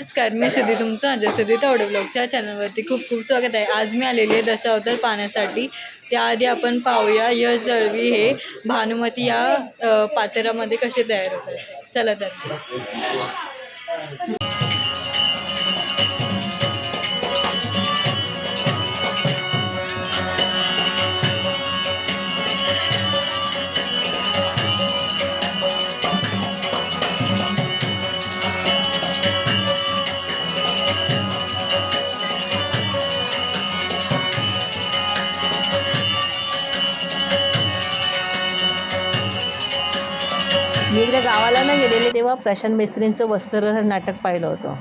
नमस्कार मी सिद्धी तुमचं अजय सिद्धी तावडे ब्लॉग्स या चॅनलवरती खूप खूप स्वागत आहे. आज मी आलेली आहे दशावतार पाहण्यासाठी त्याआधी आपण पाहूया यश जळवी हे भानुमती या पात्रामध्ये कसे तयार होतात. चला तर. गेलेले तेव्हा प्रशांत मेस्त्रींचं वस्त्र नाटक पाहिलं होतं.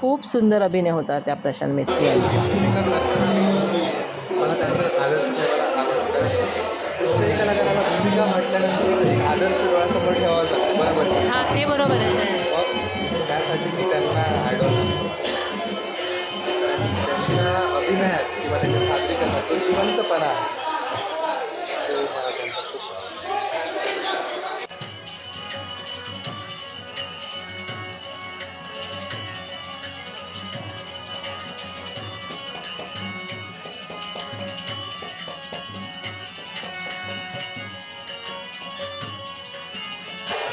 खूप सुंदर अभिनय होता त्या प्रशांत मेस्त्री यांचा. हां ते बरोबरच आहे मी अभिनयात किंवा त्यांच्या सादरीकरणात जिवंतपणा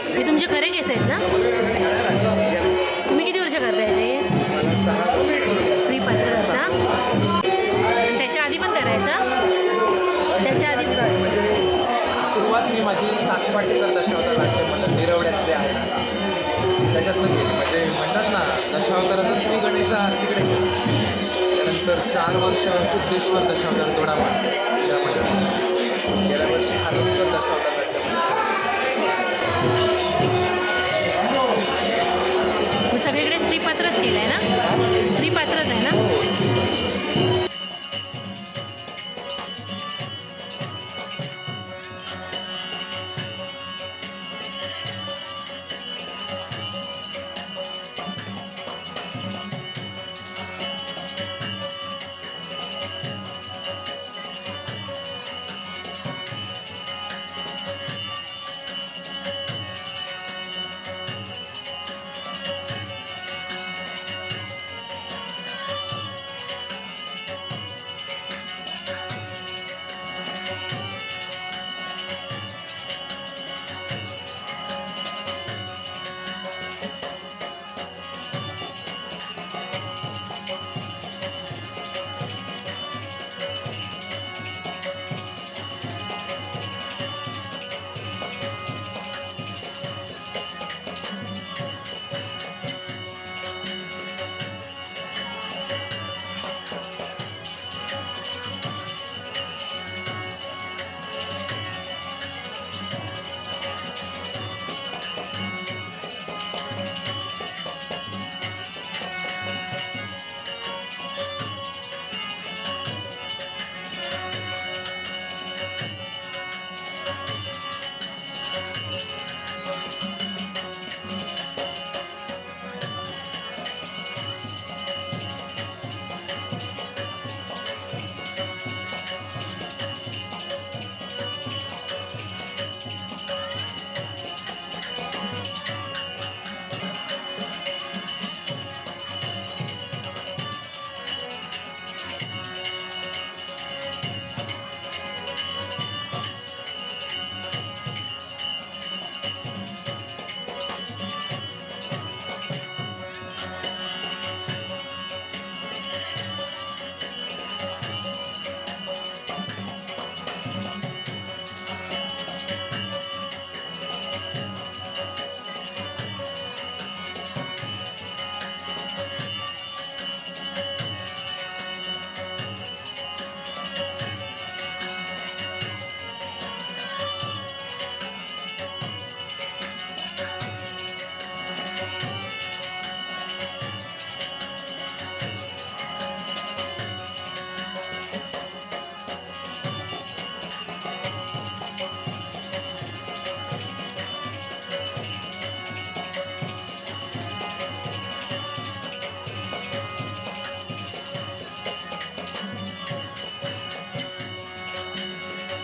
हे तुमचे खरे केस आहेत ना? तुम्ही किती वर्ष करताय ते? स्त्री पात्र असता? त्याच्या आधी पण करायचा? त्याच्या आधी म्हणजे सुरुवात मी माझी सातपाटीकर दशावतार नाट्यमंडळ निरवड्यातले आहे त्याच्यातनं गेली म्हणजे म्हणतात ना दशावताराचा श्री गणेशा तिकडे गेला. त्यानंतर चार वर्ष सिद्धेश्वर दशावतार दोडा त्यामध्ये गेल्या वर्षी खानोलीकर दशावतार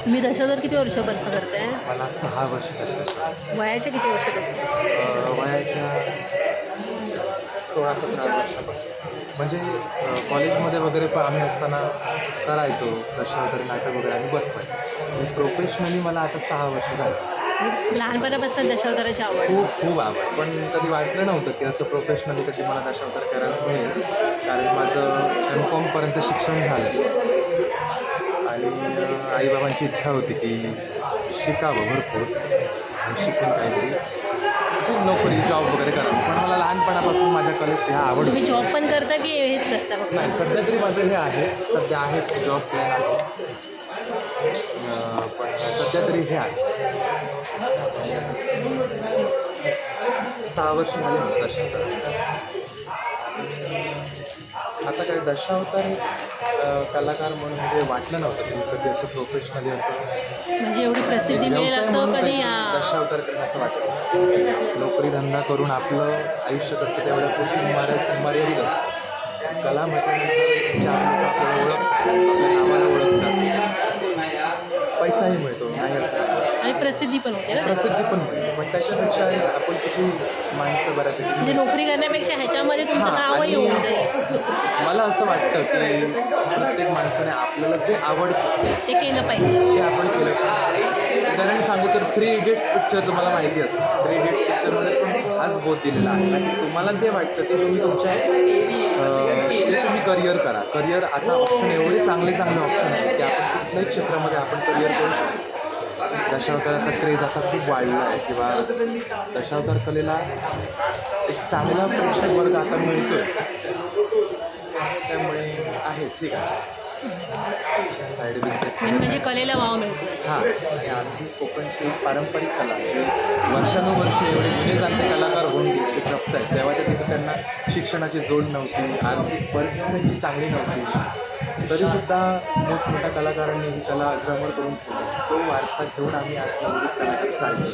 तुम्ही दशावतार किती वर्षापासून करताय? मला सहा वर्ष झाली वयाच्या किती वर्षापासून वयाच्या सोळा सतरा वर्षापासून. म्हणजे कॉलेजमध्ये वगैरे पण आम्ही असताना करायचो दशावतारी नाटक वगैरे आम्ही बसवायचो. प्रोफेशनली मला आता सहा वर्ष झाली. लहानपणापासून दशावताराची आवड. खूप खूप आवड. पण कधी वाटलं नव्हतं की असं प्रोफेशनली कधी मला दशावतार करायला मिळेल. कारण माझं एम कॉमपर्यंत शिक्षण झालं. आणि आईबाबांची इच्छा होती की शिकावं भरपूर. आणि शिकून काहीतरी नोकरी जॉब वगैरे करावं. पण मला लहानपणापासून माझ्या कलेत ह्या आवड तुम्ही जॉब पण करता की हेच करता फक्त? नाही सध्या तरी माझं हे आहे. सध्या आहे जॉब प्लॅन आहे. अं, पण सध्या तरी हे आहे. सहा वर्ष झाली मला दशावतार आता काय दशावतार हे, कलाकार म्हणून म्हणजे वाटलं नव्हतं की कधी असं प्रोफेशनली असं म्हणजे एवढी प्रसिद्धी मिळेल असं कधी. दशावतार करणं असं वाटतं नोकरी धंदा करून आपलं आयुष्य कसं तेवढ्या पुरती मर्या मर्यादित असतं कला म्हटल्यानंतर चार लोक आपल्याला ओळखतात आपल्या नावाला ओळखतात. पैसाही मिळतो नाही असं. आणि प्रसिद्धी पण होते ना. प्रसिद्धी पण मिळते पण त्याच्यापेक्षा आपण तिची माणसं बऱ्यापैकी म्हणजे नोकरी करण्यापेक्षा ह्याच्यामध्ये तुमचं नावही आणि- होऊन जाईल. मला असं वाटतं की प्रत्येक माणसाने आपल्याला जे आवडतं ते केलं पाहिजे. ते आपण केलं पाहिजे. उदाहरण सांगू तर थ्री इडियट्स पिक्चर तुम्हाला माहिती असतं थ्री इडियट्स पिक्चरमध्ये पण हाच बोध दिलेला आहे. की तुम्हाला जे वाटतं ते तुम्ही तुमच्या ते तुम्ही करिअर करा. करिअर आता ऑप्शन एवढे चांगले चांगले ऑप्शन आहेत की आपण कुठल्याही क्षेत्रामध्ये आपण करिअर करू शकतो. दशावताराचा क्रेज आता खूप वाढला आहे किंवा दशावतार कलेला एक चांगला प्रेक्षक वर्ग आता मिळतो त्यामुळे आहे ठीक आहे. साईड बिझनेस मेन म्हणजे कलेला वाव मिळतो. हां आणि कोकणची एक पारंपरिक कला जी वर्षानुवर्षे एवढे जुने जाणते कलाकार होऊन गेले जपत आहेत तेव्हा त्या तिथे त्यांना शिक्षणाची जोड नव्हती आर्थिक परिस्थिती चांगली नव्हती. तरीसुद्धा मोठमोठ्या कलाकारांनी ही कला अजरामर करून ठेवली. तो वारसा घेऊन आम्ही आज नवरीत कलाकार चाललो.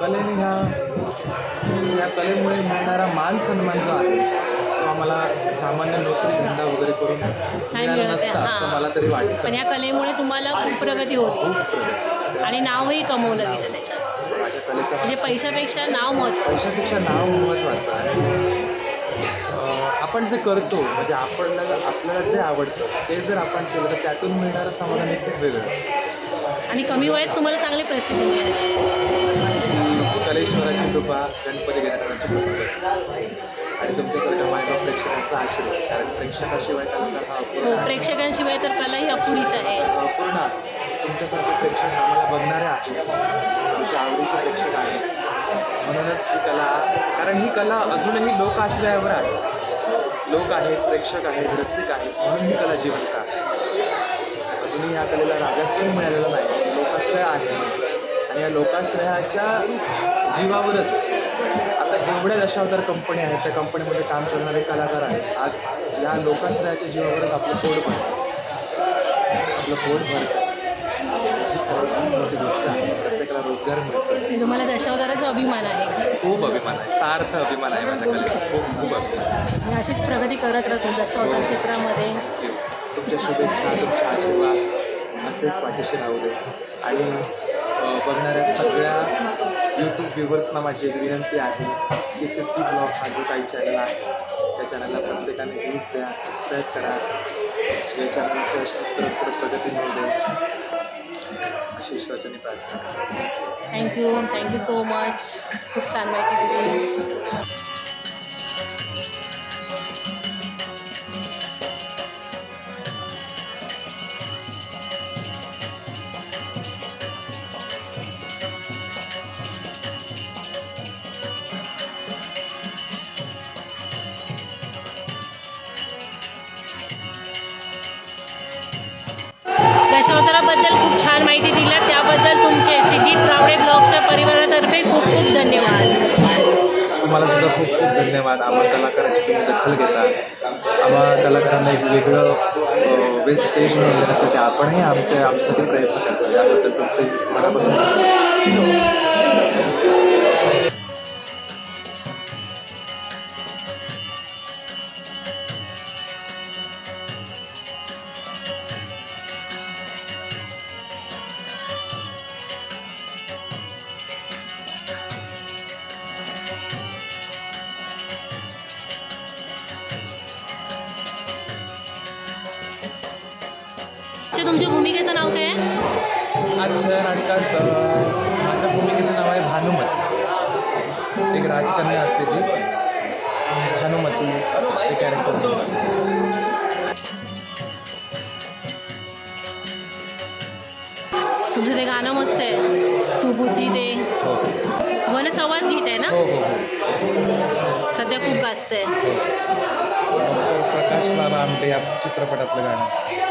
कलेने ह्या या कलेमुळे मिळणारा मान सन्मान जो आहे आम्हाला सामान्य नोकरी धंदा वगैरे करून मिळाला मिळत आहे, असं हां. मला तरी वाटतं. पण या कलेमुळे तुम्हाला खूप प्रगती होती खूप प्रगती. आणि नावही कमवलं गेलं त्याच्यात. माझ्या कलेचा म्हणजे पैशापेक्षा नाव महत्त्वाचं. पैशापेक्षा नाव महत्त्वाचं आणि अं, आपण जे करतो म्हणजे आपल्याला आपल्याला जे आवडतं ते जर आपण केलं तर त्यातून मिळणारं समाधान हे खूप वेगळं. आणि कमी वयात तुम्हाला चांगली प्रसिद्धी मिळाली. कलेश्वराची कृपा गणपती गणपतीची कृपा आणि तुमच्यासारख्या मायबा प्रेक्षकांचा आशीर्वाद कारण प्रेक्षकाशिवाय कलाकार हा अपूर्ण हो आहे. प्रेक्षकांशिवाय तर कला ही अपुरीच आहे. अपूर्ण आहे. तुमच्यासारखे प्रेक्षक आम्हाला बघणारे आहेत. तुमच्या आवडीचे प्रेक्षक आहेत. म्हणूनच ही कला कारण ही कला अजूनही लोकआश्रयावर आहे लोक आहेत प्रेक्षक आहेत रसिक आहेत म्हणून ही कला जिवंत आहे. अजूनही या कलेला राजाश्रय मिळालेला नाही. लोकाश्रय आहे या लोकाश्रयाच्या जीवावरच. आता एवढ्या दशावतार कंपनी आहेत त्या कंपनीमध्ये काम करणारे कलाकार आहेत. आज या लोकाश्रयाच्या जीवावरच आपलं पोट भरतं. आपलं पोट भरतं. ही सर्वात मोठी गोष्ट आहे. प्रत्येकाला रोजगार मिळतो. तुम्हाला दशावताराचा अभिमान आहे. खूप अभिमान आहे. सार्थ अभिमान आहे माझ्या कलेचा. खूप खूप अभिमान. आणि अशीच प्रगती करत राहतो दशावतार क्षेत्रामध्ये. तुमच्या शुभेच्छा तुमचे आशीर्वाद. असेच पाठीशी राहू दे. आणि बघणाऱ्या सगळ्या यूट्यूब व्ह्युअर्सना माझी एक विनंती आहे की सिद्धी ब्लॉग हा जो काही चॅनल आहे त्या चॅनलला प्रत्येकाने व्ह्यूज द्या सबस्क्राईब करा. या चॅनलच्या उत्तरोत्तर प्रगती मिळते अशी ईश्वराच्याने प्रार्थना थँक्यू थँक्यू सो मच खूप छान माहिती दिली. दशावताराबद्दल खूप छान माहिती दिल्या त्याबद्दल तुमचे सिद्धी प्रावडे ब्लॉगच्या परिवारातर्फे खूप खूप धन्यवाद. तुम्हाला सुद्धा खूप खूप धन्यवाद. आम्हा कलाकारांची तुम्ही दखल घेता. आम्हा कलाकारांना एक वेगळं बेस्ट स्टेज मिळून देण्यासाठी आपणही आमचे आमच्यासाठी प्रयत्न करतो. याबद्दल तुमचे मनापासून आजच्या तुमच्या भूमिकेचं नाव काय आहे? आजच्या नाटकात माझ्या भूमिकेचं नाव आहे भानुमती. एक राजकन्या असते ती. भानुमती हे कॅरेक्टर तुमचं ते गाणं मस्त आहे. तू बुद्धी ते हो. वन संवाद गीत आहे ना? हो हो हो. सध्या खूप गाजतंय. हो. प्रकाश बाबा आमटे या चित्रपटातलं गाणं.